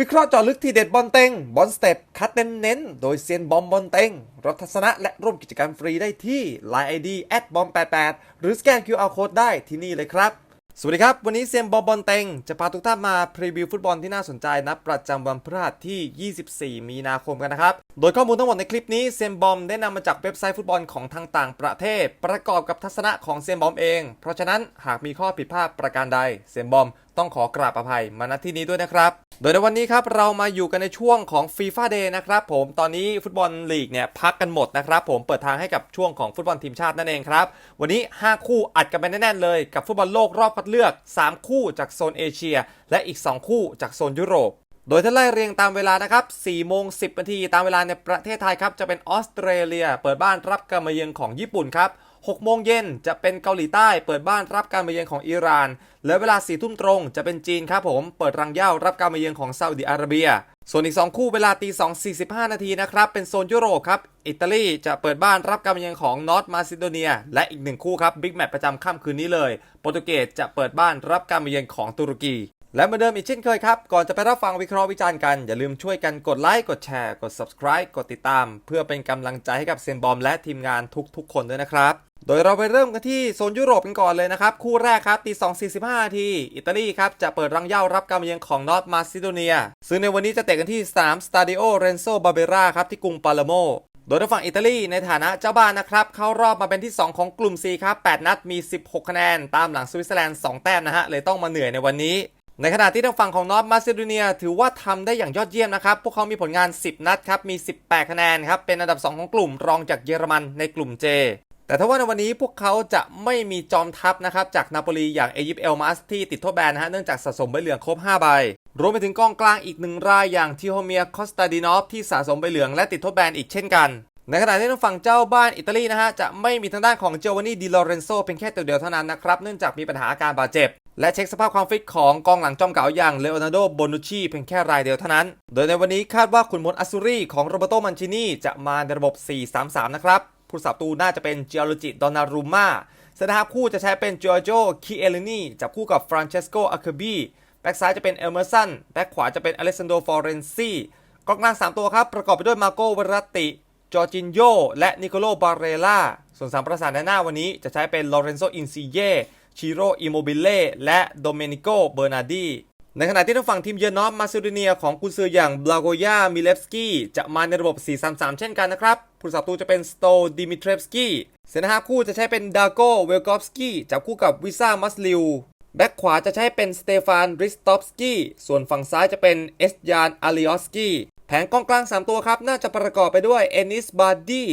วิเคราะห์จาะลึกทีเด็ดบอลเต็ง บอลสเต็ป คัดเน้นๆ โดยเซียนบอมบอลเต็ง รัทัศนะและร่วมกิจกรรมฟรีได้ที่ Line ID แอดบอม88หรือสแกน QR Code ได้ที่นี่เลยครับ สวัสดีครับ วันนี้เซียนบอมบอลเต็ง จะพาทุกท่านมาพรีวิวฟุตบอลที่น่าสนใจนัดประจำวันพฤหัสที่ 24 มีนาคมกันนะครับ โดยข้อมูลทั้งหมดในคลิปนี้เซียนบอมได้นำมาจากเว็บไซต์ฟุตบอลของทางต่างประเทศ ประกอบกับทัศนะของเซียนบอมเอง เพราะฉะนั้นหากมีข้อผิดพลาดประการใดเซียนบอม ต้องขอกราบอภัยมาณที่นี้ด้วยนะครับ โดยในวันนี้ครับเรามาอยู่กันในช่วงของ FIFA Day นะครับผมตอนนี้ฟุตบอลลีกเนี่ยพักกันหมดนะครับผมเปิดทางให้กับช่วงของฟุตบอลทีมชาตินั่นเองครับ วันนี้ 5 คู่อัดกันไปแน่นๆเลยกับฟุตบอลโลกรอบคัดเลือก 3 คู่จากโซนเอเชีย และอีก 2 คู่จากโซนยุโรปโดยถ้าไล่เรียงตามเวลานะครับ4โมง 10 นาที ตามเวลาในประเทศไทยครับ จะเป็นออสเตรเลีย เปิดบ้านรับการมาเยือนของญี่ปุ่นครับ 6 โมงเย็นจะเป็นเกาหลีใต้เปิดบ้านรับการมาเยือนของอิหร่าน และเวลา4ทุ่มตรงจะเป็นจีนครับผม เปิดรังเย้ารับการมาเยือนของซาอุดิอาระเบีย ส่วนอีก 2 คู่เวลาตี2 45 นาทีนะครับ เป็นโซนยุโรปครับ อิตาลีจะเปิดบ้านรับการมาเยือนของนอร์ทมาซิโดเนีย และอีกหนึ่งคู่ครับบิ๊กแมตช์ประจำค่ำคืนนี้เลย โปรตุเกสจะเปิดบ้านรับการมาเยือนของตุรกี และเหมือนเดิมอีกเช่นเคยครับ ก่อนจะไปรับฟังวิเคราะห์วิจารณ์กัน อย่าลืมช่วยกันกดไลค์กดแชร์กด subscribe กดติดตาม เพื่อเป็นกำลังใจให้กับเซนบอมและทีมงานทุกๆ คนด้วยนะครับ โดยเราไปเริ่มกันที่โซนยุโรปกันก่อนเลยนะครับ คู่แรกครับตี2.45นาทีอิตาลีครับจะเปิดรังเย้ารับการมาเยือนของนอร์ทมาซิโดเนีย ซึ่งในวันนี้จะเตะกันที่สนามสตาดิโอเรนโซบาเบราครับที่กรุงปาเลโมโดยทางฝั่งอิตาลีในฐานะเจ้าบ้านนะครับ เข้ารอบมาเป็นที่ 2 ของกลุ่ม C ครับ 8 นัดมี 16 คะแนน ตามหลังสวิตเซอร์แลนด์ 2 แต้มนะฮะ เลยต้องมาเหนื่อยในวันนี้ ในขณะที่ทางฝั่งของนอร์ทมาซิโดเนียถือว่าทำได้อย่างยอดเยี่ยมนะครับ พวกเขามีผลงาน 10 นัดครับ มี 18 คะแนนครับ เป็นอันดับ 2 ของกลุ่มรองจากเยอรมันในกลุ่ม J แต่ถ้าว่าในวันนี้พวกเขาจะไม่มีจอมทัพนะครับ จากนาโปลีอย่างเอยิปเอลมาสที่ติดโทษแบนนะฮะเนื่องจากสะสมใบเหลืองครบ 5 ใบ รวมไปถึงกองกลางอีกหนึ่งรายอย่างทิโฮเมียคอสตาดินอฟที่สะสมใบเหลืองและติดโทษแบนอีกเช่นกันในขณะที่ทางฝั่งเจ้าบ้านอิตาลีนะฮะจะไม่มีทางด้านของเจวานี่ดิลอเรนโซเพียงแค่ตัวเดียวเท่านั้นนะครับเนื่องจากมีปัญหาอาการบาดเจ็บ และเช็คสภาพความฟิตของกองหลังจอมเก่าอย่างเลโอนาร์โดโบนูชีเพียงแค่รายเดียวเท่านั้น โดยในวันนี้คาดว่าขุนพลอัสซูรีของโรเบโตมันชินีจะมาในระบบ 4-3-3 นะครับผู้สับตูน่าจะเป็นเจอร์จิดอนารูมาเซนทาคู่จะใช้เป็นจอร์โจคิเอลินีจับคู่กับฟรานเชสโกอาเคบีแบ็กซ้ายจะเป็นเอลเมอร์สันแบ็กขวาจะเป็นอเล็กซานโดฟอร์เรนซีกองกลาง 3 ตัวครับ ประกอบไปด้วยมาโกเวรัติ จอร์จินโย และนิโคโลบาเรล่าส่วนสามประสานในหน้าวันนี้จะใช้เป็นลอเรนโซอินซิเย ชิโรอิโมบิเล่และโดเมนิโกเบอร์นาดีในขณะที่ทางฝั่งทีมเยือนนอร์ทมาซิโดเนียของกุนซืออย่างบลาโกยามิเลฟสกี้จะมาในระบบ 4-3-3 เช่นกันนะครับ ผู้สับตูจะเป็นสโตดิมิเทรฟสกี้เซนฮาคู่จะใช้เป็นดาโกเวลกอฟสกี้จับคู่กับวิซ่ามัสลิวแบ็กขวาจะใช้เป็นสเตฟานริสตอฟสกี้ส่วนฝั่งซ้ายจะเป็นเอสยานอาลิออสกี้แผงกองกลาง 3 ตัวครับ น่าจะประกอบไปด้วยเอนิสบาร์ดี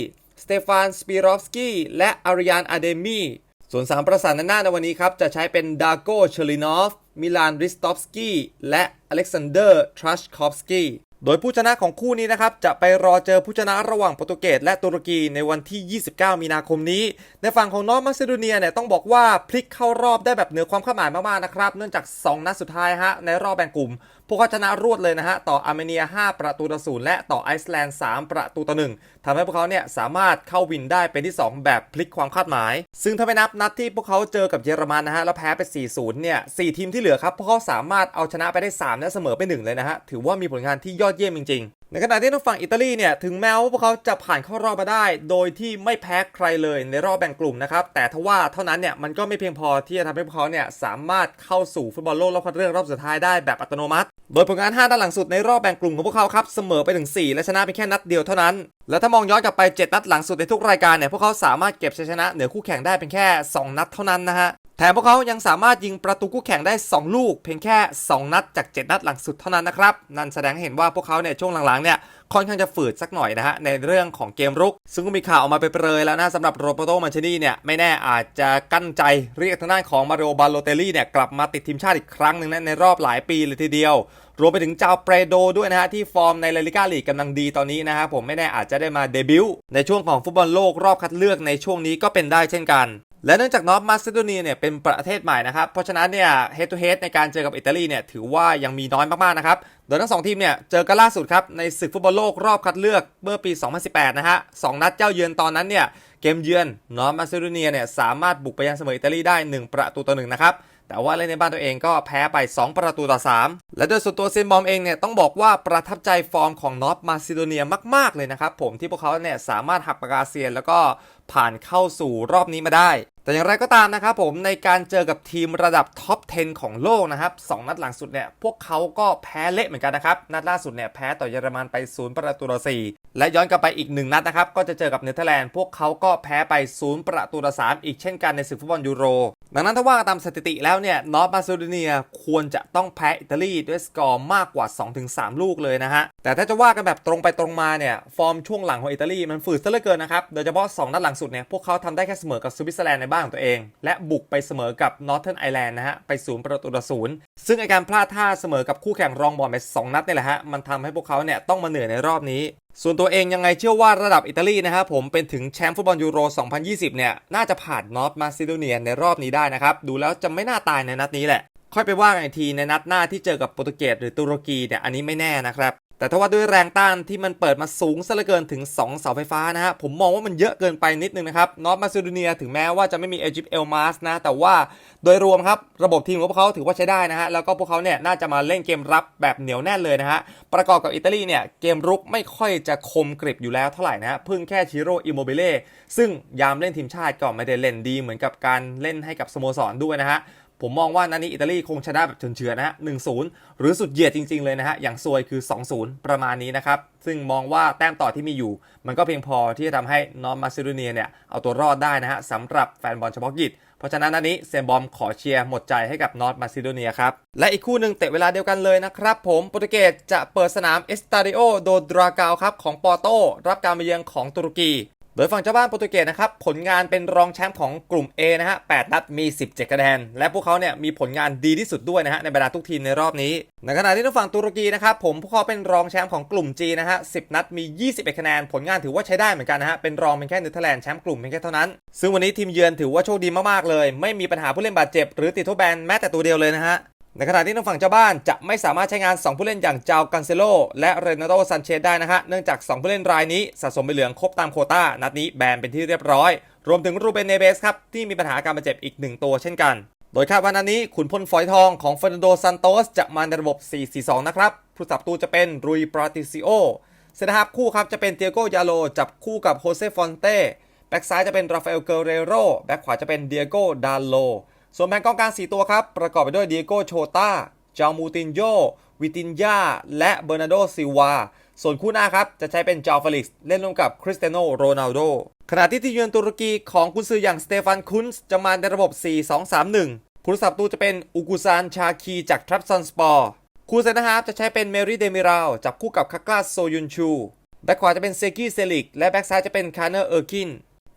สเตฟานสปีรอฟสกี้และอาริยานอาเดมี ส่วน 3 ประสานหน้าในวันนี้ครับ จะใช้เป็นดาโกเชลินอฟ มิลานริสตอฟสกี้และอเล็กซานเดอร์ทรัชคอฟสกี้โดยผู้ชนะของคู่นี้นะครับ จะไปรอเจอผู้ชนะระหว่างโปรตุเกสและตุรกีในวันที่ 29 มีนาคมนี้ ในฝั่งของนอร์มาซิโดเนียเนี่ยต้องบอกว่าพลิกเข้ารอบได้แบบเหนือความคาดหมายมากๆนะครับ เนื่องจาก 2 นัดสุดท้ายฮะในรอบแบ่งกลุ่มพวกเขาชนะรวดเลยนะฮะ ต่ออาร์เมเนีย 5 ประตูต่อศูนย์และต่อไอซ์แลนด์ 3 ประตูต่อหนึ่งทำให้พวกเขาเนี่ยสามารถเข้าวินได้เป็นที่ 2 แบบพลิกความคาดหมาย ซึ่งถ้าไม่นับนัดที่พวกเขาเจอกับเยอรมันนะฮะ แล้วแพ้ไป 4-0 เนี่ย 4 ทีมที่เหลือครับ พวกเขาสามารถเอาชนะไปได้ 3 และเสมอไป 1 เลยนะฮะ ถือว่ามีผลงานที่ยอดเยี่ยมจริงในขณะที่ทางฝั่งอิตาลีเนี่ยถึงแม้ว่าพวกเขาจะผ่านเข้ารอบมาได้ โดยที่ไม่แพ้ใครเลยในรอบแบ่งกลุ่มนะครับแต่ทว่าเท่านั้นเนี่ยมันก็ไม่เพียงพอที่จะทำให้พวกเขาเนี่ยสามารถเข้าสู่ฟุตบอลโลกรอบคัดเลือกรอบสุดท้ายได้แบบอัตโนมัติ โดยผลงาน5ด้านหลังสุดในรอบแบ่งกลุ่มของพวกเขาครับเสมอไปถึง 4 และชนะเพียงแค่นัดเดียวเท่านั้น และถ้ามองย้อนกลับไป 7 นัดหลังสุดในทุกรายการเนี่ยพวกเขาสามารถเก็บชัยชนะเหนือคู่แข่งได้เพียงแค่ 2 นัดเท่านั้นนะฮะ แถมพวกเขายังสามารถยิงประตูคู่แข่งได้ 2 ลูก เพียงแค่ 2 นัดจาก 7 นัดหลังสุดเท่านั้นนะครับ นั่นแสดงให้เห็นว่าพวกเขาเนี่ยช่วงหลังๆเนี่ยค่อนข้างจะฝืดสักหน่อยนะฮะในเรื่องของเกมรุก ซึ่งก็มีข่าวออกมาไปเปรยแล้วนะสำหรับโรเบโตมันชนีเนี่ยไม่แน่อาจจะกั้นใจเรียกทางด้านของมาริโอบาโลเตลลี่เนี่ยกลับมาติดทีมชาติอีกครั้งหนึ่งนะในรอบหลายปีเลยทีเดียว รวมไปถึงเจ้าเปรโดด้วยนะฮะที่ฟอร์มในลาลิก้าลีกกำลังดีตอนนี้นะฮะผมไม่แน่อาจจะได้มาเดบิวต์ในช่วงของฟุตบอลโลกรอบคัดเลือกในช่วงนี้ก็เป็นได้เช่นกัน และเนื่องจากนอร์ทมาซิโดเนียเนี่ยเป็นประเทศใหม่นะครับ เพราะฉะนั้นเนี่ยเฮดทูเฮดในการเจอกับอิตาลีเนี่ยถือว่ายังมีน้อยมากๆนะครับ โดยทั้งสองทีมเนี่ยเจอกันล่าสุดครับในศึกฟุตบอลโลกรอบคัดเลือกเมื่อปี 2018 นะฮะสองนัดเจ้าเยือนตอนนั้นเนี่ยเกมเยือนนอร์ทมาซิโดเนียเนี่ยสามารถบุกไปยังเสมออิตาลีได้ 1 ประตูต่อหนึ่งนะครับแต่ว่าเล่นในบ้านตัวเองก็แพ้ไป 2 ประตูต่อ 3 และโดยส่วนตัวเซนบอมเองเนี่ยต้องบอกว่าประทับใจฟอร์มของนอตมาซิโดเนียมาก ๆ เลยนะครับผมที่พวกเขาเนี่ยสามารถหักปากกาเซียน แล้วก็ ผ่านเข้าสู่รอบนี้มาได้ แต่อย่างไรก็ตามนะครับผมในการเจอกับทีมระดับท็อป 10 ของโลกนะครับสองนัดหลังสุดเนี่ยพวกเขาก็แพ้เละเหมือนกันนะครับนัดล่าสุดเนี่ยแพ้ต่อเยอรมันไป0ประตูต่อ4และย้อนกลับไปอีกหนึ่งนัดนะครับก็จะเจอกับเนเธอร์แลนด์พวกเขาก็แพ้ไป0ประตูต่อ3อีกเช่นกันในศึกฟุตบอลยูโรดังนั้นถ้าว่าตามสถิติแล้วเนี่ยนอร์ทมาซิโดเนียควรจะต้องแพ้อิตาลีด้วยสกอร์มากกว่า 2-3 ลูกเลยนะฮะ แต่ถ้าจะว่ากันแบบตรงไปตรงมาเนี่ยฟอร์มช่วงหลังของอิตาลีมันฝืดซะเหลือเกินนะครับ โดยเฉพาะ 2 นัดหลังสุดเนี่ยพวกเขาทำได้แค่เสมอกับสวิตเซอร์แลนด์ในบ้านของตัวเอง และบุกไปเสมอกับนอร์เทิร์นไอแลนด์นะฮะไปศูนย์ประตูต่อศูนย์ซึ่งไอการพลาดท่าเสมอกับคู่แข่งรองบอลไปสองนัดนี่แหละฮะมันทำให้พวกเขาเนี่ยต้องมาเหนื่อยในรอบนี้ ส่วนตัวเองยังไงเชื่อว่าระดับอิตาลีนะครับผมเป็นถึงแชมป์ฟุตบอลยูโร 2020 เนี่ยน่าจะผ่านนอร์ทมาซิโดเนียในรอบนี้ได้นะครับดูแล้วจะไม่น่าตายในนัดนี้แหละค่อยไปว่ากันอีกทีในนัดหน้าที่เจอกับโปรตุเกสหรือตุรกีเนี่ยอันนี้ไม่แน่นะครับ แต่ถ้าว่าด้วยแรงต้านที่มันเปิดมาสูงซะเหลือเกินถึง 2 เสาไฟฟ้านะฮะ ผมมองว่ามันเยอะเกินไปนิดนึงนะครับนอร์ทมาซิโดเนียถึงแม้ว่าจะไม่มีเอจิปเอลมาสนะ แต่ว่าโดยรวมครับ ระบบทีมของพวกเขาถือว่าใช้ได้นะฮะ แล้วก็พวกเขาเนี่ยน่าจะมาเล่นเกมรับแบบเหนียวแน่นเลยนะฮะ ประกอบกับอิตาลีเนี่ย เกมรุกไม่ค่อยจะคมกริบอยู่แล้วเท่าไหร่นะฮะเพิ่งแค่ชิโร่อิโมเบเล่ซึ่งยามเล่นทีมชาติก็ไม่ได้เล่นดีเหมือนกับการเล่นให้กับสโมสรด้วยนะฮะ ผมมองว่านัดนี้อิตาลีคงชนะแบบเฉือนๆนะฮะ1-0หรือสุดเหยียดจริง ๆเลยนะฮะ อย่างซวยคือ 2-0 ประมาณนี้นะครับ ซึ่งมองว่าแต้มต่อที่มีอยู่ มันก็เพียงพอที่จะทำให้นอร์มาซิโดเนียเนี่ยเอาตัวรอดได้นะฮะสำหรับแฟนบอลเฉพาะกิจเพราะฉะนั้นนัดนี้เซนบอมขอเชียร์หมดใจให้กับนอร์มาซิโดเนียครับ และอีกคู่หนึ่งเตะเวลาเดียวกันเลยนะครับผมโปรตุเกสจะเปิดสนามเอสตาดิโอโดดรากาวครับของปอโตรับการมาเยือนของตุรกี โดยฝั่งเจ้าบ้านโปรตุเกสนะครับผลงานเป็นรองแชมป์ของกลุ่ม A นะฮะ8นัดมี 17คะแนนและพวกเขาเนี่ยมีผลงานดีที่สุดด้วยนะฮะในบรรดาทุกทีมในรอบนี้ ในขณะที่ทางฝั่งตุรกีนะครับผมพวกเขาเป็นรองแชมป์ของกลุ่ม G นะฮะ10 นัดมี 21คะแนน ผลงานถือว่าใช้ได้เหมือนกันนะฮะเป็นรองเป็นแค่เนเธอร์แลนด์แชมป์กลุ่มเพียงแค่เท่านั้น ซึ่งวันนี้ทีมเยือนถือว่าโชคดีมากๆเลย ไม่มีปัญหาผู้เล่นบาดเจ็บหรือติดโทษแบนแม้แต่ตัวเดียวเลยนะฮะ ในขณะที่ทางฝั่งเจ้าบ้านจะไม่สามารถใช้งาน 2 ผู้เล่นอย่างจาวกันเซโลและเรนโดซันเชสได้นะฮะ เนื่องจาก 2 ผู้เล่นรายนี้สะสมใบเหลืองครบตามโคต้า นัดนี้แบนเป็นที่เรียบร้อย รวมถึงรูเบนเนเบสครับ ที่มีปัญหาการบาดเจ็บอีก 1 ตัวเช่นกัน โดยคาดว่านัดนี้ขุนพลฝอยทองของเฟรนันโดซันโตสจะมาในระบบ 4-4-2 นะครับ ผู้สับตูจะเป็นรุยปราติซิโอเซนทรัฟคู่ครับจะเป็นเตียโกยาโลจับคู่กับโฮเซฟอนเต้ แบ็กซ้ายจะเป็นราฟาเอลเกเรโร แบ็กขวาจะเป็นเดียโกดาโล ส่วนแผงกองกลาง 4 ตัวครับ ประกอบไปด้วยเดียโก้โชตาจามูตินโยวิตินยาและเบอร์นาโดซิวา ส่วนคู่หน้าครับ จะใช้เป็นจาฟเฟลิกซ์เล่นร่วมกับคริสเตียโนโรนัลโดขณะที่ที่เยือนตุรกีของกุนซืออย่างสเตฟานคุนส์จะมาในระบบ 4-2-3-1ผู้รักษาประตูจะเป็นอุกุซานชาคีจากทรัพซันสปอร์คู่เซนเตอร์ฮาล์ฟจะใช้เป็นเมรี่เดมิราวจับคู่กับคากลาสโซยุนชูแบ็คขวาจะเป็นเซกิเซลิกและแบ็คซ้ายจะเป็นคาร์เนอร์เออร์กิน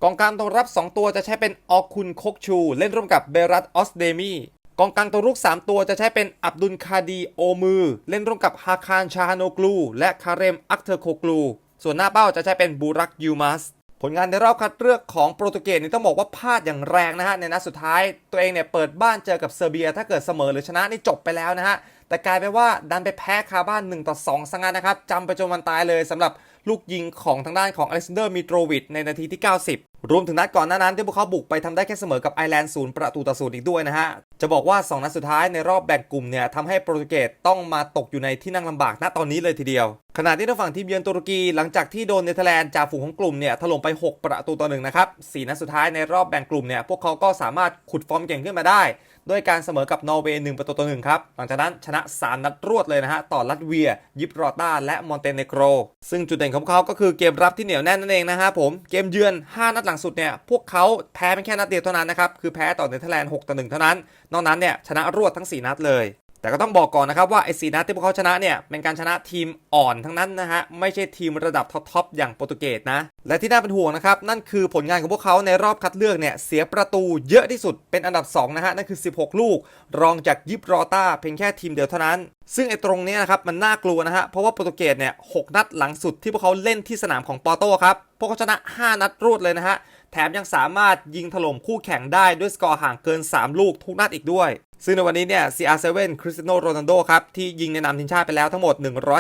กองกลางตรงรับ 2 ตัวจะใช้เป็นออคุนโคกชู เล่นร่วมกับเบรัตออสเดมีกองกลางตัวรุก 3 ตัวจะใช้เป็นอับดุลคาดีโอมือ เล่นร่วมกับฮาคารชาฮานโกลู และคาเรมอักเทอร์โคกลู ส่วนหน้าเป้าจะใช้เป็นบูรักยูมัสผลงานในรอบคัดเลือกของโปรตุเกสนี่ต้องบอกว่าพลาดอย่างแรงนะฮะ ในนัดสุดท้ายตัวเองเนี่ยเปิดบ้านเจอกับเซอร์เบีย ถ้าเกิดเสมอหรือชนะนี่จบไปแล้วนะฮะ แต่กลายเป็นว่าดันไปแพ้คาบ้าน1ต่อ2ซะงั้นนะครับจำไปจนวันตายเลยสำหรับ ลูกยิงของทางด้านของอเล็กซานเดอร์มิโตรวิชในนาทีที่ 90 รวมถึงนัดก่อนหน้านั้นที่พวกเขาบุกไปทำได้แค่เสมอกับไอร์แลนด์ศูนย์ประตูต่อศูนย์อีกด้วยนะฮะ จะบอกว่า 2 นัดสุดท้ายในรอบแบ่งกลุ่มเนี่ยทำให้โปรตุเกสต้องมาตกอยู่ในที่นั่งลำบากณตอนนี้เลยทีเดียว ขณะที่ทางฝั่งทีมเยือนตุรกีหลังจากที่โดนเนเธอร์แลนด์จ่าฝูงของกลุ่มเนี่ยถล่มไป 6 ประตูต่อหนึ่งนะครับสี่นัดสุดท้ายในรอบแบ่งกลุ่มเนี่ยพวกเขาก็สามารถขุดฟอร์มเก่งขึ้นมาได้ ด้วยการเสมอกับนอร์เวย์1ประตูต่อหนึ่งครับหลังจากนั้นชนะ 3 นัดรวดเลยนะฮะต่อลัตเวีย ยิบรอตาและมอนเตเนโกร ซึ่งจุดเด่นของเขาก็คือเกมรับที่เหนียวแน่นนั่นเองนะฮะผมเกมเยือน 5 นัดหลังสุดเนี่ยพวกเขาแพ้เป็นแค่นัดเดียวเท่านั้นนะครับคือแพ้ต่อเนเธอร์แลนด์6ต่อ1เท่านั้นนอกนั้นเนี่ยชนะรวดทั้ง 4 นัดเลย แต่ก็ต้องบอกก่อนนะครับว่าไอ้สีนัดที่พวกเขาชนะเนี่ยเป็นการชนะทีมอ่อนทั้งนั้นนะฮะไม่ใช่ทีมระดับท็อปๆอย่างโปรตุเกสนะและที่น่าเป็นห่วงนะครับนั่นคือผลงานของพวกเขาในรอบคัดเลือกเนี่ยเสียประตูเยอะที่สุดเป็นอันดับ2นะฮะนั่นคือ 16 ลูก รองจากยิบรอต้าเพียงแค่ทีมเดียวเท่านั้น ซึ่งไอ้ตรงนี้นะครับมันน่ากลัวนะฮะเพราะว่าโปรตุเกสเนี่ยหนัดหลังสุดที่พวกเขาเล่นที่สนามของปอโต้ครับพวกเขาชนะ 5 นัดรวดเลยนะฮะ แถมยังสามารถยิงถล่มคู่แข่งได้ด้วยสกอร์ห่างเกิน 3 ลูกทุกนัดอีกด้วย ซึ่งในวันนี้เนี่ย CR7 คริสเตียโนโรนัลโดครับ ที่ยิงในนามทีมชาติไปแล้วทั้งหมด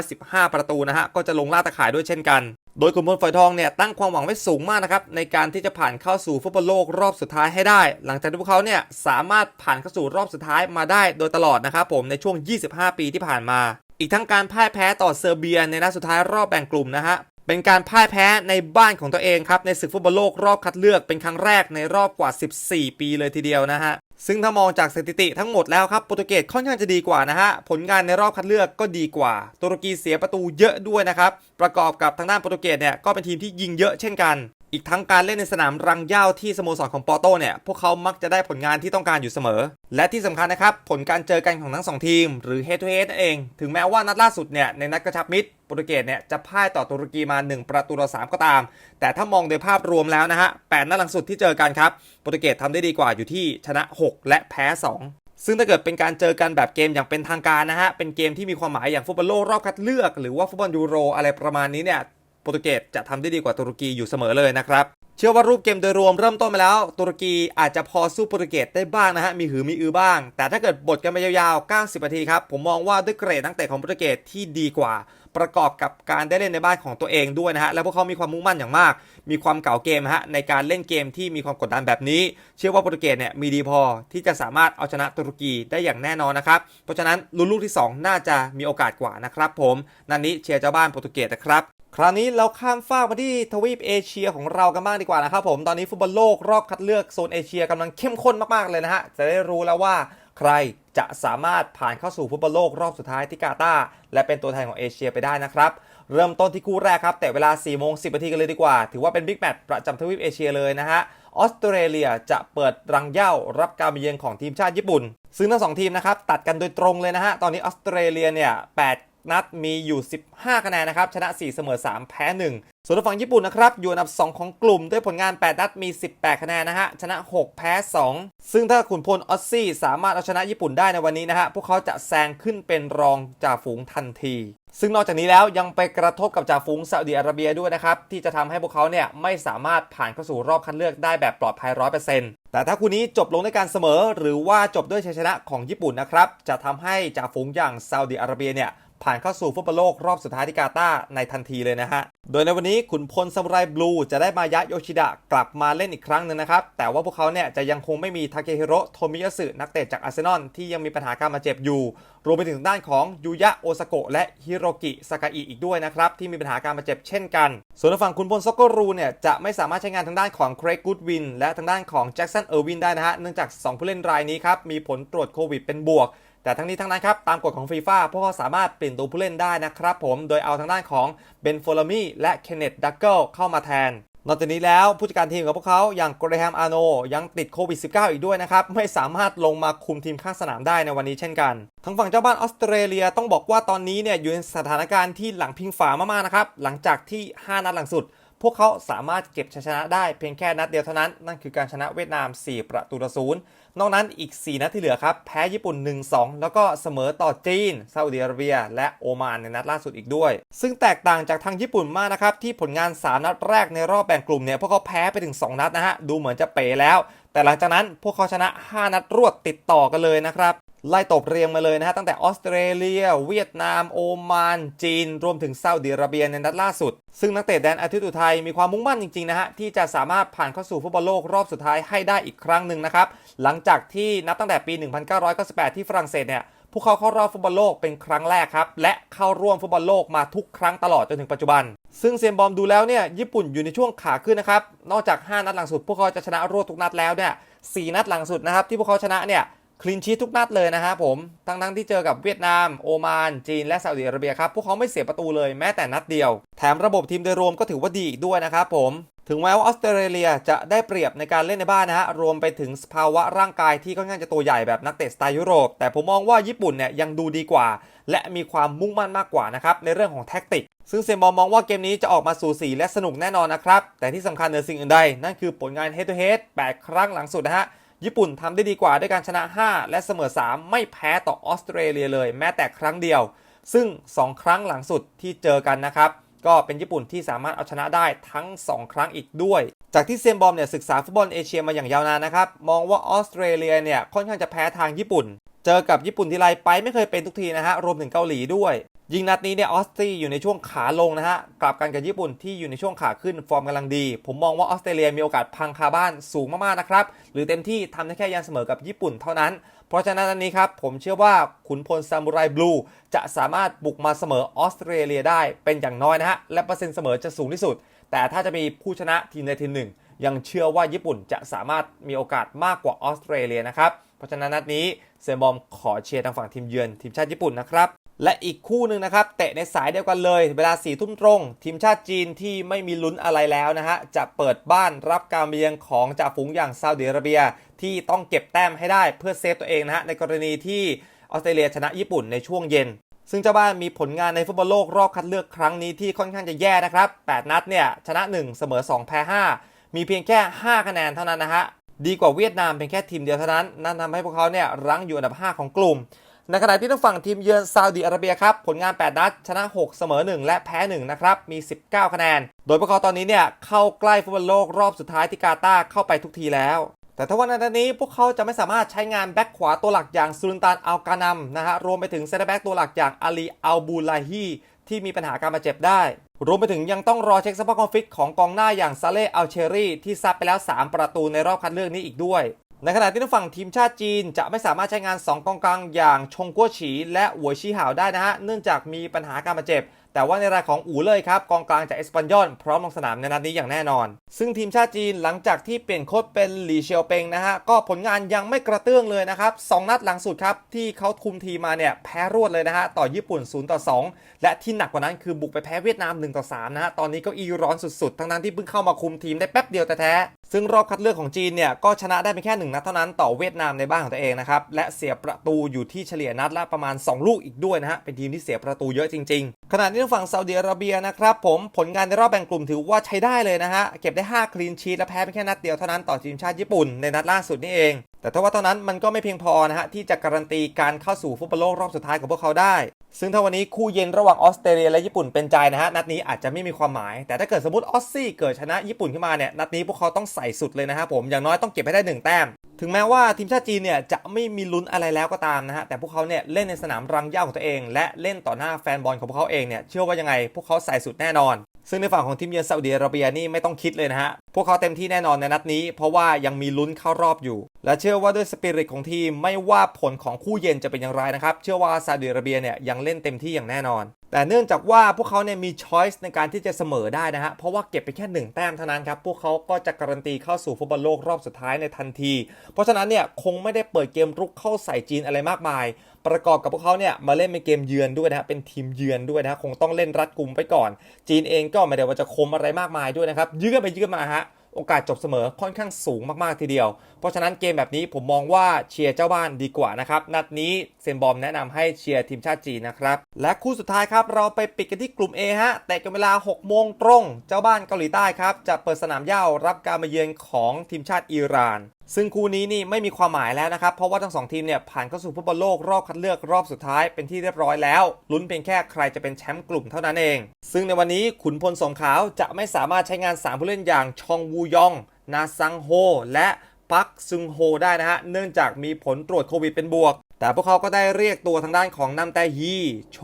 115 ประตูนะฮะ ก็จะลงล่าตะข่ายด้วยเช่นกัน โดยขุนพลฝอยทองเนี่ยตั้งความหวังไว้สูงมากนะครับ ในการที่จะผ่านเข้าสู่ฟุตบอลโลกรอบสุดท้ายให้ได้ หลังจากที่พวกเขาเนี่ยสามารถผ่านเข้าสู่รอบสุดท้ายมาได้โดยตลอดนะครับผมในช่วง 25 ปีที่ผ่านมาอีกทั้งการพ่ายแพ้ต่อเซอร์เบียในนัดสุดท้ายรอบแบ่งกลุ่มนะฮะ เป็นการพ่ายแพ้ในบ้านของตัวเองครับ ในศึกฟุตบอลโลกรอบคัดเลือกเป็นครั้งแรกในรอบกว่า 14 ปีเลยทีเดียวนะฮะซึ่งถ้ามองจากสถิติทั้งหมดแล้วครับโปรตุเกสค่อนข้างจะดีกว่านะฮะ ผลงานในรอบคัดเลือกก็ดีกว่า ตุรกีเสียประตูเยอะด้วยนะครับ ประกอบกับทางด้านโปรตุเกสเนี่ยก็เป็นทีมที่ยิงเยอะเช่นกัน อีกทั้งการเล่นในสนามรังเย้าที่สโมสรของปอโตเนี่ย พวกเขามักจะได้ผลงานที่ต้องการอยู่เสมอ และที่สำคัญนะครับ ผลการเจอกันของทั้งสองทีม หรือ head to h e a นั่นเอง ถึงแม้ว่านัดล่าสุดเนี่ย ในนัดกระชับมิตรโปรตุเกสเนี่ย จะพ่ายต่อตุรกีมา 1 ประตูต่อ3ก็ตาม แต่ถ้ามองโดยภาพรวมแล้วนะฮะ8นัดหลังสุดที่เจอกันครับโปรตุเกสทำได้ดีกว่าอยู่ที่ชนะ 6 และแพ้ 2ซึ่งถ้าเกิดเป็นการเจอกันแบบเกมอย่างเป็นทางการนะฮะ เป็นเกมที่มีความหมายอย่างฟุตบอลโลกรอบคัดเลือก หรือว่าฟุตบอลยูโรอะไรประมาณนี้เนี่ย โปรตุเกสจะทำได้ดีกว่าตุรกีอยู่เสมอเลยนะครับ เชื่อว่ารูปเกมโดยรวมเริ่มต้นมาแล้ว ตุรกีอาจจะพอสู้โปรตุเกสได้บ้างนะฮะมีหือมีอือบ้าง แต่ถ้าเกิดบทกันไปยาวๆ 90 นาทีครับ ผมมองว่าด้วยเกรดนักเตะของโปรตุเกสที่ดีกว่า ประกอบกับการได้เล่นในบ้านของตัวเองด้วยนะฮะและพวกเขามีความมุ่งมั่นอย่างมาก มีความเก่าเกมฮะในการเล่นเกมที่มีความกดดันแบบนี้ เชื่อว่าโปรตุเกสเนี่ยมีดีพอที่จะสามารถเอาชนะตุรกีได้อย่างแน่นอนนะครับเพราะฉะนั้นลุ้นลูกที่ 2 น่าจะมีโอกาสกว่านะครับผมนันนี้เชียร์เจ้าบ้านโปรตุเกสนะครับ คราวนี้เราข้ามฟากมาที่ทวีปเอเชียของเรากันบ้างดีกว่านะครับผมตอนนี้ฟุตบอลโลกรอบคัดเลือกโซนเอเชียกำลังเข้มข้นมากๆเลยนะฮะจะได้รู้แล้วว่าใครจะสามารถผ่านเข้าสู่ฟุตบอลโลกรอบสุดท้ายที่กาตาร์และเป็นตัวแทนของเอเชียไปได้นะครับเริ่มต้นที่คู่แรกครับ แต่เวลา 4 โมง 10นาทีกันเลยดีกว่า ถือว่าเป็นบิ๊กแมตช์ประจำทวีปเอเชียเลยนะฮะ ออสเตรเลียจะเปิดรังเย้ารับการมาเยือนของทีมชาติญี่ปุ่น ซึ่งทั้งสองทีมนะครับ ตัดกันโดยตรงเลยนะฮะ ตอนนี้ออสเตรเลียเนี่ย 8 นัดมีอยู่ 15 คะแนนนะครับ ชนะ 4 เสมอ 3 แพ้ 1 ส่วนฝั่งญี่ปุ่นนะครับ อยู่อันดับ 2 ของกลุ่มด้วยผลงาน 8 นัดมี 18 คะแนนนะฮะ ชนะ 6 แพ้ 2 ซึ่งถ้าขุนพลออสซี่สามารถเอาชนะญี่ปุ่นได้ในวันนี้นะฮะ พวกเขาจะแซงขึ้นเป็นรองจ่าฝูงทันที ซึ่งนอกจากนี้แล้วยังไปกระทบกับจ่าฝูงซาอุดิอาระเบียด้วยนะครับ ที่จะทำให้พวกเขาเนี่ยไม่สามารถผ่านเข้าสู่รอบคัดเลือกได้แบบปลอดภัย100%แต่ถ้าคู่นี้จบลงด้วยการเสมอ หรือว่าจบด้วยชัยชนะของญี่ปุ่นนะครับจะทำให้จ่าฝูงอย่างซาอุดิอาระเบียเนี่ย ผ่านเข้าสู่ฟุตบอลโลกรอบสุดท้ายที่กาตาร์ในทันทีเลยนะฮะ โดยในวันนี้ขุนพลซามูไรบลูจะได้มายะโยชิดะกลับมาเล่นอีกครั้งหนึ่งนะครับ แต่ว่าพวกเขาเนี่ยจะยังคงไม่มีทาเคฮิโร่โทมิยาสึนักเตะจากอาร์เซนอลที่ยังมีปัญหาการบาดเจ็บอยู่ รวมไปถึงด้านของยูยะโอซาโกะและฮิโรกิซากาอิอีกด้วยนะครับ ที่มีปัญหาการบาดเจ็บเช่นกัน ส่วนทางฝั่งขุนพลซอกโกรูเนี่ยจะไม่สามารถใช้งานทางด้านของเครกกูดวินและทางด้านของแจ็คสันเออร์วินได้นะฮะเนื่องจากสองผู้เล่นรายนี้ครับมีผลตรวจโควิดเป็นบวก แต่ทั้งนี้ทั้งนั้นครับตามกฎของฟีฟ่าพวกเขาสามารถเปลี่ยนตัวผู้เล่นได้นะครับผมโดยเอาทางด้านของเบนโฟลามีและเคนเนตดักเกิลเข้ามาแทนนอกจากนี้แล้วผู้จัดการทีมของพวกเขาอย่างเกรแฮมอาโนยังติดโควิด -19 อีกด้วยนะครับ ไม่สามารถลงมาคุมทีมข้างสนามได้ในวันนี้เช่นกัน ทั้งฝั่งเจ้าบ้านออสเตรเลียต้องบอกว่าตอนนี้เนี่ยอยู่ในสถานการณ์ที่หลังพิงฝามากๆนะครับ หลังจากที่ 5 นัดหลังสุด พวกเขาสามารถเก็บชัยชนะได้เพียงแค่นัดเดียวเท่านั้น นั่นคือการชนะเวียดนาม 4 ประตูต่อศูนย์ นอกนั้นอีก 4 นัดที่เหลือครับ แพ้ญี่ปุ่น 1-2 แล้วก็เสมอต่อจีนซาอุดิอาระเบีย และโอมานในนัดล่าสุดอีกด้วย ซึ่งแตกต่างจากทางญี่ปุ่นมากนะครับ ที่ผลงาน 3 นัดแรกในรอบแบ่งกลุ่มเนี่ยพวกเขาแพ้ไปถึง 2 นัดนะฮะ ดูเหมือนจะเป๋แล้ว แต่หลังจากนั้นพวกเขาชนะ 5 นัดรวดติดต่อกันเลยนะครับ ไล่ตบเรียงมาเลยนะฮะ ตั้งแต่ออสเตรเลีย เวียดนาม โอมาน จีน รวมถึงซาอุดิอาระเบียในนัดล่าสุด ซึ่งนักเตะแดนอาทิตย์อุทัยมีความมุ่งมั่นจริง ๆ นะฮะ ที่จะสามารถผ่านเข้าสู่ฟุตบอลโลกรอบสุดท้ายให้ได้อีกครั้งหนึ่งนะครับ หลังจากที่นับตั้งแต่ปี 1998 ที่ฝรั่งเศสเนี่ยพวกเขาเข้ารอบฟุตบอลโลกเป็นครั้งแรกครับ และเข้าร่วมฟุตบอลโลกมาทุกครั้งตลอดจนถึงปัจจุบัน ซึ่งเซียนบอมดูแล้วเนี่ยญี่ปุ่นอยู่ในช่วงขาขึ้นนะครับนอกจาก 5 นัดหลังสุด พวกเขาจะชนะรวดทุกนัดแล้วเนี่ยสนัดหลังสุดนะครับที่พวกเขาชนะเนี่ย คลีนชีททุกนัดเลยนะครับผมทั้งทั้งที่เจอกับเวียดนาม โอมาน จีน และซาอุดิอาระเบียครับ พวกเขาไม่เสียประตูเลยแม้แต่นัดเดียว แถมระบบทีมโดยรวมก็ถือว่าดีอีกด้วยนะครับผม ถึงแม้ว่าออสเตรเลียจะได้เปรียบในการเล่นในบ้านนะฮะ รวมไปถึงสภาวะร่างกายที่ค่อนข้างจะตัวใหญ่แบบนักเตะสไตล์ยุโรป แต่ผมมองว่าญี่ปุ่นเนี่ยยังดูดีกว่า และมีความมุ่งมั่นมากกว่านะครับในเรื่องของแท็กติก ซึ่งเซมอมองว่าเกมนี้จะออกมาสู่สีและสนุกแน่นอนนะครับ แต่ที่สำคัญเหนือสิ่งอื่นใดนั่นคือผลงาน head to head 8 ครั้งหลังสุดนะฮะ ญี่ปุ่นทำได้ดีกว่าด้วยการชนะ 5 และเสมอ 3 ไม่แพ้ต่อออสเตรเลียเลย แม้แต่ครั้งเดียว ซึ่ง 2 ครั้งหลังสุดที่เจอกันนะครับ ก็เป็นญี่ปุ่นที่สามารถเอาชนะได้ทั้ง 2 ครั้งอีกด้วย จากที่เซียนบอมเนี่ยศึกษาฟุตบอลเอเชียมาอย่างยาวนานนะครับ มองว่าออสเตรเลียเนี่ยค่อนข้างจะแพ้ทางญี่ปุ่น เจอกับญี่ปุ่นทีไรไปไม่เคยเป็นทุกทีนะฮะรวมถึงเกาหลีด้วย ยิงนัดนี้เนี่ยออสเตรียอยู่ในช่วงขาลงนะฮะกลับกันกับญี่ปุ่นที่อยู่ในช่วงขาขึ้นฟอร์มกำลังดี ผมมองว่าออสเตรเลียมีโอกาสพังคาบ้านสูงมากๆนะครับหรือเต็มที่ทำได้แค่ยันเสมอกับญี่ปุ่นเท่านั้น เพราะฉะนั้นอันนี้ครับผมเชื่อว่าขุนพลซามูไรบลูจะสามารถบุกมาเสมอออสเตรเลียได้เป็นอย่างน้อยนะฮะและเปอร์เซ็นต์เสมอจะสูงที่สุด แต่ถ้าจะมีผู้ชนะทีมใดทีมหนึ่ง ยังเชื่อว่าญี่ปุ่นจะสามารถมีโอกาสมากกว่าออสเตรเลียนะครับเพราะฉะนั้นนัดนี้เซนบอมขอเชียร์ทางฝั่งทีมเยือนทีมชาติญี่ปุ่นนะครับ และอีกคู่หนึ่งนะครับ เตะในสายเดียวกันเลย เวลาสี่ทุ่มตรง ทีมชาติจีนที่ไม่มีลุ้นอะไรแล้วนะฮะ จะเปิดบ้านรับการมาเยือนของจ่าฝูงอย่างซาอุดิอาระเบีย ที่ต้องเก็บแต้มให้ได้เพื่อเซฟตัวเองนะฮะ ในกรณีที่ออสเตรเลียชนะญี่ปุ่นในช่วงเย็น ซึ่งเจ้าบ้านมีผลงานในฟุตบอลโลกรอบคัดเลือกครั้งนี้ที่ค่อนข้างจะแย่นะครับ 8 นัดเนี่ยชนะ 1 เสมอ 2 แพ้ 5 มีเพียงแค่ 5 คะแนนเท่านั้นนะฮะดีกว่าเวียดนามเพียงแค่ทีมเดียวเท่านั้น นั่นทำให้พวกเขาเนี่ยรั้งอยู่อันดับ 5 ของกลุ่ม ในขณะที่ทางฝั่งทีมเยือนซาอุดิอาระเบียครับ ผลงาน 8 นัด ชนะ 6 เสมอ 1 และแพ้ 1 นะครับ มี 19 คะแนน โดยพวกเขาตอนนี้เนี่ย เข้าใกล้ฟุตบอลโลกรอบสุดท้ายที่กาตาร์เข้าไปทุกทีแล้ว แต่ถ้าวันนัดนี้พวกเขาจะไม่สามารถใช้งานแบ็คขวาตัวหลักอย่างซูนตานอัลกานัมนะฮะรวมไปถึงเซนเตอร์แบ็กตัวหลักอย่างอาลีอัลบูไลฮีที่มีปัญหาการบาดเจ็บได้ รวมไปถึงยังต้องรอเช็คสภาพความฟิตของกองหน้าอย่างซาเล่อัลเชรี่ที่ซัดไปแล้ว 3 ประตูในรอบคัดเลือกนี้อีกด้วย ในขณะที่ทางฝั่งทีมชาติจีนจะไม่สามารถใช้งาน 2 กองกลางอย่างชงกัวฉีและหัวชีหาวได้นะฮะ เนื่องจากมีปัญหาการบาดเจ็บแต่ว่าในรายของอูเลยครับกองกลางจากเอสปันยอนพร้อมลงสนามในนัดนี้อย่างแน่นอน ซึ่งทีมชาติจีนหลังจากที่เปลี่ยนโค้ชเป็นหลีเชียวเปงนะฮะก็ผลงานยังไม่กระเตื้องเลยนะครับสองนัดหลังสุดครับที่เขาคุมทีมมาเนี่ยแพ้รวดเลยนะฮะต่อญี่ปุ่น0ต่อ2 และที่หนักกว่านั้นคือบุกไปแพ้เวียดนาม1ต่อ3นะฮะตอนนี้ก็อีร้อนสุดๆ ทั้งนั้นที่เพิ่งเข้ามาคุมทีมได้แป๊บเดียวแต่แท้ซึ่งรอบคัดเลือกของจีนเนี่ยก็ชนะได้เพียงแค่หนึ่งนัดเท่านั้นต่อเวียดนามในบ้านของตัวเองนะครับและเสียประตูอยู่ที่เฉลี่ยนัดละประมาณ 2 ลูกอีกด้วยนะฮะเป็นทีมที่เสียประตูเยอะจริง ๆ ขณะที่ฝั่งซาอุดิอาระเบียนะครับผมผลงานในรอบแบ่งกลุ่มถือว่าใช้ได้เลยนะฮะ เก็บได้ 5 คลีนชีตและแพ้เพียงแค่นัดเดียวเท่านั้นต่อทีมชาติญี่ปุ่นในนัดล่าสุดนี่เอง แต่ถ้าว่าเท่านั้นมันก็ไม่เพียงพอนะฮะที่จะการันตีการเข้าสู่ฟุตบอลโลกรอบสุดท้ายของพวกเขาได้ ซึ่งถ้าวันนี้คู่เย็นระหว่างออสเตรเลียและญี่ปุ่นเป็นใจนะฮะนัดนี้อาจจะไม่มีความหมาย แต่ถ้าเกิดสมมติออสซี่เกิดชนะญี่ปุ่นขึ้นมาเนี่ยนัดนี้พวกเขาต้องใส่สุดเลยนะครับผมอย่างน้อยต้องเก็บให้ได้หนึ่งแต้ม ถึงแม้ว่าทีมชาติจีนเนี่ยจะไม่มีลุ้นอะไรแล้วก็ตามนะฮะแต่พวกเขาเนี่ยเล่นในสนามรังเหย้าของตัวเอง และเล่นต่อหน้าแฟนบอลของพวกเขาเองเนี่ยเชื่อว่ายังไงพวกเขาใส่สุดแน่นอน ซึ่งในฝั่งของทีมเยือนซาอุดิอาระเบียนี่ไม่ต้องคิดเลยนะฮะ พวกเขาเต็มที่แน่นอนในนัดนี้ เพราะว่ายังมีลุ้นเข้ารอบอยู่ และเชื่อว่าด้วยสปิริตของทีมไม่ว่าผลของคู่เย็นจะเป็นอย่างไรนะครับ เชื่อว่าซาอุดิอาระเบียเนี่ยยังเล่นเต็มที่อย่างแน่นอน แต่เนื่องจากว่าพวกเขาเนี่ยมีช้อยส์ในการที่จะเสมอได้นะฮะ เพราะว่าเก็บไปแค่หนึ่งแต้มเท่านั้นครับ พวกเขาก็จะการันตีเข้าสู่ฟุตบอลโลกรอบสุดท้ายในทันที เพราะฉะนั้นเนี่ยคงไม่ได้เปิดเกมรุกเข้าใส่จีนอะไรมากมาย ประกอบกับพวกเขาเนี่ยมาเล่นเป็นเกมเยือนด้วยนะฮะ เป็นทีมเยือนด้วยนะฮะคงต้องเล่นรัดกุมไปก่อน จีนเองก็ไม่ได้ว่าจะคมอะไรมากมายด้วยนะครับ ยื้อไปยื้อมาฮะ โอกาสจบเสมอค่อนข้างสูงมากๆทีเดียว เพราะฉะนั้นเกมแบบนี้ผมมองว่าเชียร์เจ้าบ้านดีกว่านะครับ นัดนี้เซนบอมแนะนำให้เชียร์ทีมชาติจีนนะครับ และคู่สุดท้ายครับ เราไปปิดกันที่กลุ่ม A ฮะ แต่กันเวลา 6 โมงตรง เจ้าบ้านเกาหลีใต้ครับ จะเปิดสนามเย้ารับการมาเยือนของทีมชาติอิหร่าน ซึ่งคู่นี้นี่ไม่มีความหมายแล้วนะครับ เพราะว่าทั้งสองทีมเนี่ยผ่านเข้าสู่ฟุตบอลโลกรอบคัดเลือกรอบสุดท้ายเป็นที่เรียบร้อยแล้ว ลุ้นเพียงแค่ใครจะเป็นแชมป์กลุ่มเท่านั้นเอง ซึ่งในวันนี้ขุนพลสงขาวจะไม่สามารถใช้งาน 3 ผู้เล่นอย่างชองวูยอง นาซังโฮ และปักซึงโฮได้นะฮะ เนื่องจากมีผลตรวจโควิดเป็นบวก แต่พวกเขาก็ได้เรียกตัวทางด้านของนัมแตฮี โช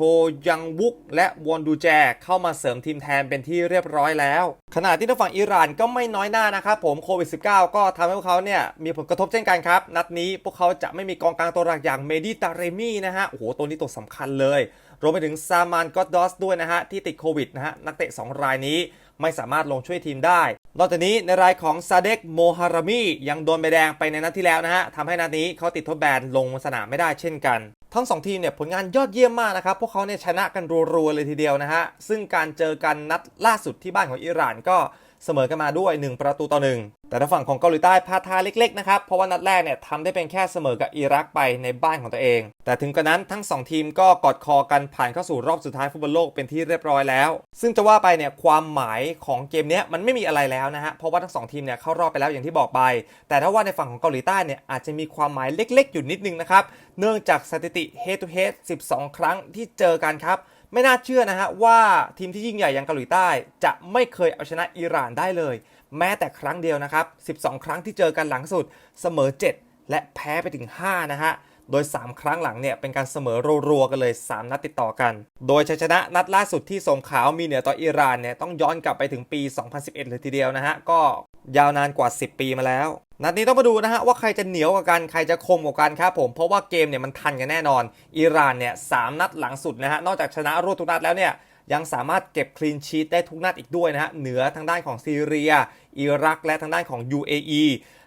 ยังวุก และวอนดูแจเข้ามาเสริมทีมแทนเป็นที่เรียบร้อยแล้ว ขณะที่ทางฝั่งอิหร่านก็ไม่น้อยหน้านะครับผมโควิด -19 ก็ทำให้พวกเขาเนี่ยมีผลกระทบเช่นกันครับ นัดนี้พวกเขาจะไม่มีกองกลางตัวหลักอย่างเมดิตาเรมี่นะฮะ โอ้โห ตัวนี้ตัวสำคัญเลย รวมไปถึงซามานก็อดดอสด้วยนะฮะที่ติดโควิดนะฮะนักเตะ 2 รายนี้ ไม่สามารถลงช่วยทีมได้นอกจากนี้ในรายของซาเดกโมฮารามียังโดนใบแดงไปในนัดที่แล้วนะฮะทำให้นัดนี้เขาติดทดแบนลงสนามไม่ได้เช่นกัน ทั้ง 2 ทีมเนี่ยผลงานยอดเยี่ยมมากนะครับ พวกเขาเนี่ยชนะกันรัวๆเลยทีเดียวนะฮะ ซึ่งการเจอกันนัดล่าสุดที่บ้านของอิหร่านก็ เสมอกันมาด้วย 1 ประตูต่อหนึ่งแต่ทาฝั่งของเกาหลีใต้พลาดท่าเล็กๆนะครับเพราะว่านัดแรกเนี่ยทำได้เป็นแค่เสมอกับอิรักไปในบ้านของตัวเอง แต่ถึงกระนั้นทั้ง 2 ทีมก็กอดคอกันผ่านเข้าสู่รอบสุดท้ายฟุตบอลโลกเป็นที่เรียบร้อยแล้ว ซึ่งจะว่าไปเนี่ยความหมายของเกมนี้มันไม่มีอะไรแล้วนะฮะเพราะว่าทั้งสองทีมเนี่ยเข้ารอบไปแล้วอย่างที่บอกไป แต่ถ้าว่าในฝั่งของเกาหลีใต้เนี่ยอาจจะมีความหมายเล็ก ๆ อยู่นิดนึงนะครับเนื่องจากสถิติ head to head 12 ครั้งที่เจอกันครับ ไม่น่าเชื่อนะฮะว่าทีมที่ยิ่งใหญ่อย่างเกาหลีใต้ จะไม่เคยเอาชนะอิหร่านได้เลย แม้แต่ครั้งเดียวนะครับ 12 ครั้งที่เจอกันหลังสุดเสมอ 7 และแพ้ไปถึง 5 นะฮะโดย 3 ครั้งหลังเนี่ยเป็นการเสมอรัวๆกันเลย 3 นัดติดต่อกัน โดยชัยชนะนัดล่าสุดที่สงขาวมีเหนือต่ออิหร่านเนี่ยต้องย้อนกลับไปถึงปี 2011 เลยทีเดียวนะฮะ ก็ยาวนานกว่า 10 ปีมาแล้ว นัดนี้ต้องมาดูนะฮะว่าใครจะเหนียวกว่ากันใครจะคมกว่ากันครับผมเพราะว่าเกมเนี่ยมันทันกันแน่นอน อิหร่านเนี่ยสามนัดหลังสุดนะฮะนอกจากชนะรวดทุกนัดแล้วเนี่ยยังสามารถเก็บคลีนชีตได้ทุกนัดอีกด้วยนะฮะเหนือทางด้านของซีเรีย อิรัก และทางด้านของ UAE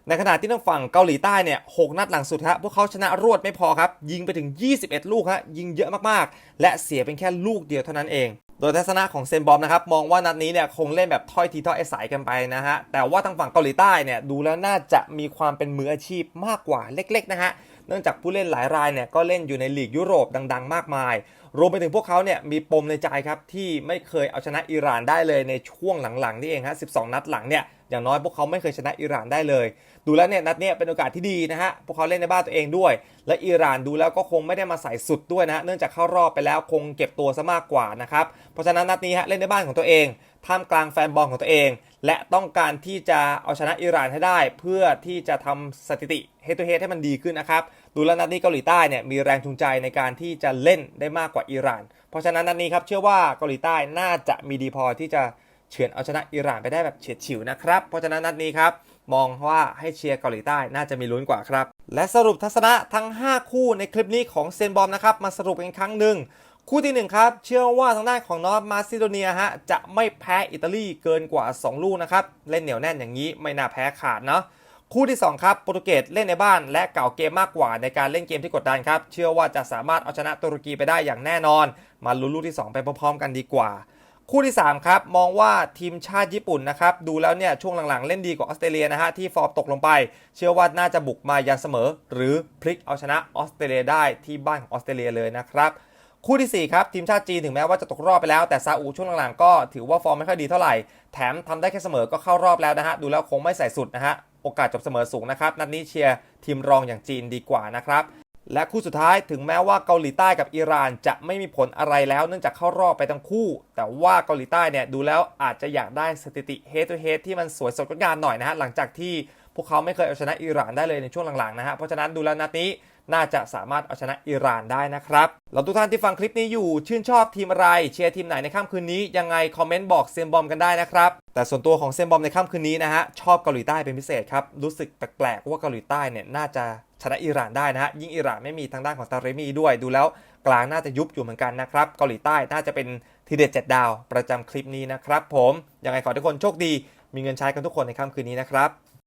ในขณะที่ทางฝั่งเกาหลีใต้เนี่ยหกนัดหลังสุดครับพวกเขาชนะรวดไม่พอครับ ยิงไปถึง 21 ลูกฮะยิงเยอะมากๆ และเสียเป็นแค่ลูกเดียวเท่านั้นเอง โดยทัศนะของเซนบอมนะครับมองว่านัดนี้เนี่ยคงเล่นแบบถ้อยทีถ้อยอาศัยกันไปนะฮะแต่ว่าทางฝั่งเกาหลีใต้เนี่ยดูแล้วน่าจะมีความเป็นมืออาชีพมากกว่าเล็กๆนะฮะ เนื่องจากผู้เล่นหลายรายเนี่ยก็เล่นอยู่ในลีกยุโรปดัง ๆ มากมาย รวมไปถึงพวกเขาเนี่ยมีปมในใจครับที่ไม่เคยเอาชนะอิหร่านได้เลยในช่วงหลังๆนี่เองฮะ 12 นัดหลังเนี่ยอย่างน้อยพวกเขาไม่เคยชนะอิหร่านได้เลย ดูแล้วเนี่ยนัดเนี้ยเป็นโอกาสที่ดีนะฮะ พวกเขาเล่นในบ้านตัวเองด้วย และอิหร่านดูแล้วก็คงไม่ได้มาใส่สุดด้วยนะ เนื่องจากเข้ารอบไปแล้วคงเก็บตัวซะมากกว่านะครับ เพราะฉะนั้นนัดนี้ฮะเล่นในบ้านของตัวเองท่ามกลางแฟนบอลของตัวเอง และต้องการที่จะเอาชนะอิหร่านให้ได้ เพื่อที่จะทำสถิติเฮต o เฮ d ให้มันดีขึ้นนะครับ ดูแล้วนัดนี้เกาหลีใต้เนี่ยมีแรงจูงใจในการที่จะเล่นได้มากกว่าอิหร่าน เพราะฉะนั้นนัดนี้ครับเชื่อว่าเกาหลีใต้น่าจะมีดีพอที่จะเฉือนเอาชนะอิหร่านไปได้แบบเฉียดฉิวนะครับ เพราะฉะนั้นนัดนี้ครับมองว่าให้เชียร์เกาหลีใต้น่าจะมีลุ้นกว่าครับ และสรุปทัศนะทั้ง 5 คู่ในคลิปนี้ของเซนบอมนะครับมาสรุปกันอีกครั้งหนึ่ง คู่ที่ 1 ครับ เชื่อว่าทางด้านของนอร์ทมาซิโดเนียฮะจะไม่แพ้อิตาลีเกินกว่า 2 ลูกนะครับ เล่นเหนียวแน่นอย่างนี้ไม่น่าแพ้ขาดเนาะคู่ที่ 2 ครับโปรตุเกสเล่นในบ้านและเก่าเกมมากกว่าในการเล่นเกมที่กดดันครับ เชื่อว่าจะสามารถเอาชนะตุรกีไปได้อย่างแน่นอน มาลุ้นลูกที่ 2 ไปพร้อมๆ กันดีกว่า คู่ที่ 3 ครับ มองว่าทีมชาติญี่ปุ่นนะครับ ดูแล้วเนี่ยช่วงหลังๆ เล่นดีกว่าออสเตรเลียนะฮะที่ฟอร์มตกลงไป เชื่อว่าน่าจะบุกมายันเสมอ หรือพลิกเอาชนะออสเตรเลียได้ที่บ้านของออสเตรเลียเลยนะครับ คู่ทีสี่ 4 ครับ ทีมชาติจีนถึงแม้ว่าจะตกรอบไปแล้วแต่ซาอุช่วงหลังๆก็ถือว่าฟอร์มไม่ค่อยดีเท่าไหร่ แถมทำได้แค่เสมอก็เข้ารอบแล้วนะฮะ ดูแล้วคงไม่ใส่สุดนะฮะ โอกาสจบเสมอสูงนะครับ นัดนี้เชียร์ทีมรองอย่างจีนดีกว่านะครับ และคู่สุดท้ายถึงแม้ว่าเกาหลีใต้กับอิหร่านจะไม่มีผลอะไรแล้วเนื่องจากเข้ารอบไปทั้งคู่ แต่ว่าเกาหลีใต้เนี่ยดูแล้วอาจจะอยากได้สถิติ head to h e a ที่มันสวยสดงดงามหน่อยนะฮะหลังจากที่พวกเขาไม่เคยเอาชนะอิหร่านได้เลยในช่วงหลังๆนะฮะเพราะฉะนั้นดูแล้วนัดนี้ น่าจะสามารถเอาชนะอิหร่านได้นะครับแล้วทุกท่านที่ฟังคลิปนี้อยู่ชื่นชอบทีมอะไรเชียร์ทีมไหนในค่ำคืนนี้ยังไงคอมเมนต์บอกเซมบอมกันได้นะครับแต่ส่วนตัวของเซมบอมในค่ำคืนนี้นะฮะชอบเกาหลีใต้เป็นพิเศษครับรู้สึกแปลกๆว่าเกาหลีใต้เนี่ยน่าจะชนะอิหร่านได้นะฮะยิ่งอิหร่านไม่มีทางด้านของตาเรมีด้วยดูแล้วกลางน่าจะยุบอยู่เหมือนกันนะครับเกาหลีใต้น่าจะเป็นทีเด็ดเจ็ดดาว ประจำคลิปนี้นะครับผมยังไงขอทุกคนโชคดี มีเงินใช้กันทุกคนในค่ำคืนนี้นะครับ